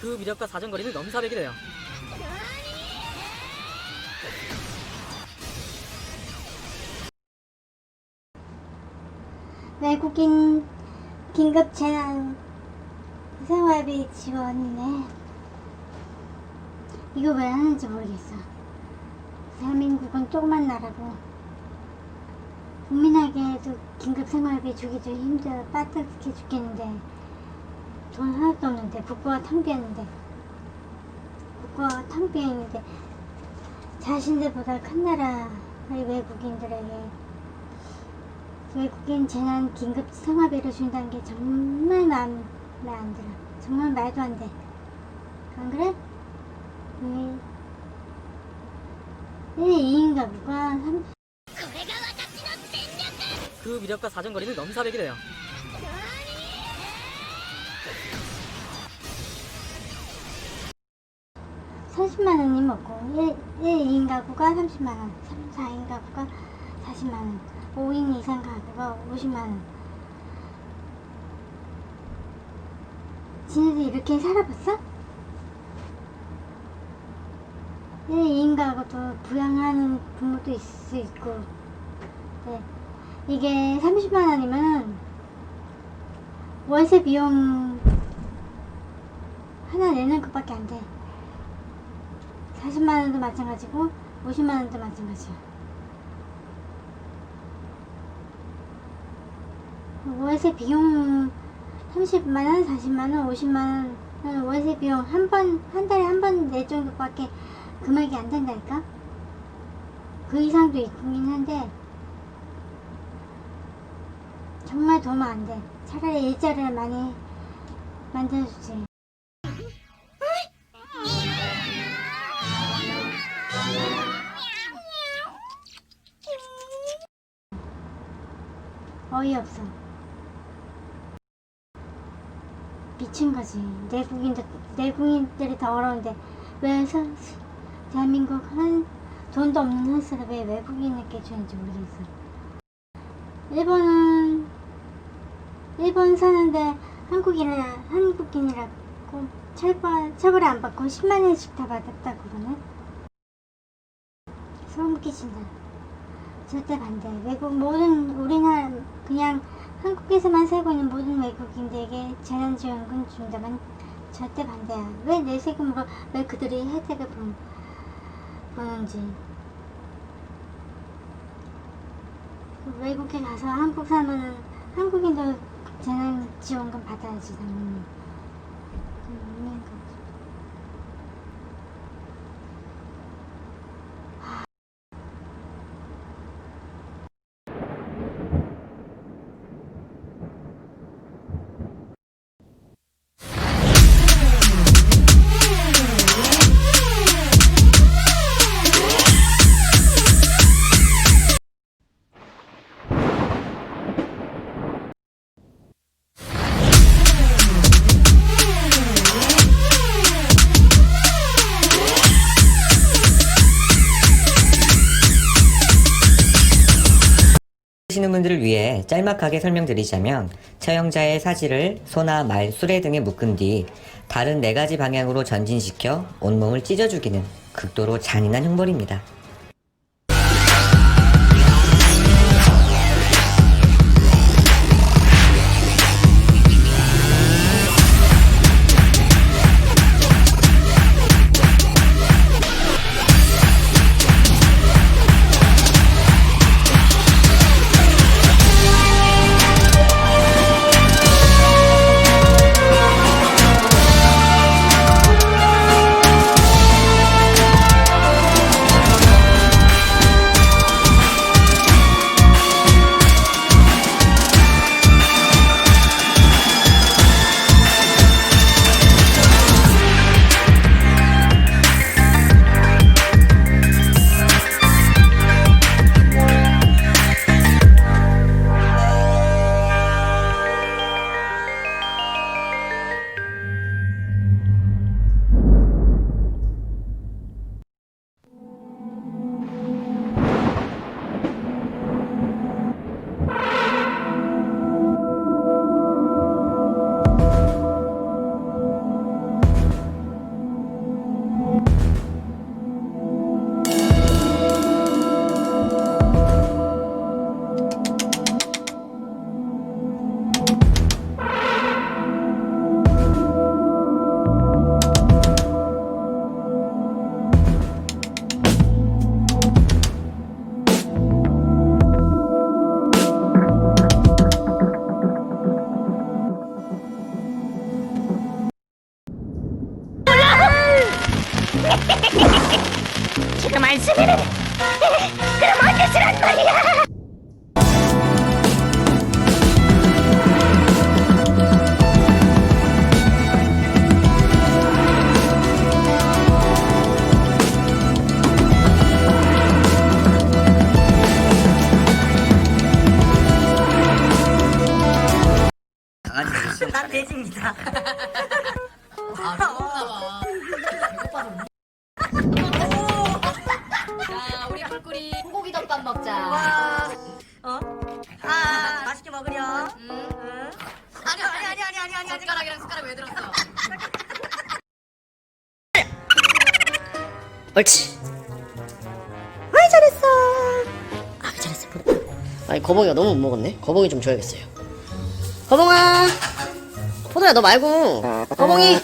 그 위력과 사정거리는 넘사벽이래요. 외국인 긴급 재난 생활비 지원이네. 이거 왜 하는지 모르겠어. 대한민국은 조그만 나라고 국민에게도 긴급 생활비 주기도 힘들어 빠듯해 죽겠는데 돈 하나도 없는데 국고가 텅비었는데 국고가 텅비어있는데 자신들보다 큰 나라의 외국인들에게 외국인 재난 긴급 생활비를 준다는 게 정말 마음에 안 들어. 정말 말도 안 돼. 안 그래? 왜? 왜 2인 가구가 3, 그 위력과 사정거리는 넘사벽이래요. 30만 원이 먹고 1, 1인 가구가 30만 원, 3, 4인 가구가 40만 원, 5인 이상 가구가 50만 원. 지네들 이렇게 살아봤어? 1인 가구도 부양하는 부모도 있을 수 있고 네. 이게 30만 원이면 월세 비용 하나 내는 것밖에 안 돼. 40만 원도 마찬가지고 50만 원도 마찬가지야. 월세 비용 30만 원, 40만 원, 50만 원 월세 비용 한 번, 한 달에 한 번 낼 정도밖에 금액이 안 된다니까? 그 이상도 있긴 한데 정말 도움 안 돼. 차라리 일자리를 많이 만들어주지. 어이없어. 미친 거지. 내국인들, 내국인들이 더 어려운데, 왜 서, 대한민국 한, 돈도 없는 한스를 왜 외국인에게 주는지 모르겠어. 일본은, 일본 사는데 한국인이라, 한국인이라고 처벌, 처벌을 안 받고 10만원씩 다 받았다, 그거는. 소름 끼친다. 절대 반대. 외국 모든 우리나라 한국에서만 살고 있는 모든 외국인들에게 재난지원금 준다면 절대 반대야. 왜 내 세금으로 왜 그들이 혜택을 보, 보는지. 그 외국에 가서 한국 사면은 한국인도 재난지원금 받아야지 당연히. 보시는 분들을 위해 짤막하게 설명드리자면 처형자의 사지를 소나 말, 수레 등에 묶은 뒤 다른 네 가지 방향으로 전진시켜 온몸을 찢어 죽이는 극도로 잔인한 형벌입니다. 그럼 어쩌시란 우리 소고기 덮밥 먹자. 어? 아, 맛있게 먹으렴. 음. 응? 아니, 아니, 아니, 아니, 아니, 아니, 아니. 젓가락이랑 숟가락 왜 들었어? 옳지. 아이 잘했어. 아 잘했어. 아니 거봉이가 너무 못 먹었네. 거봉이 좀 줘야겠어요. 거봉아. 포도야 너 말고. 거봉이.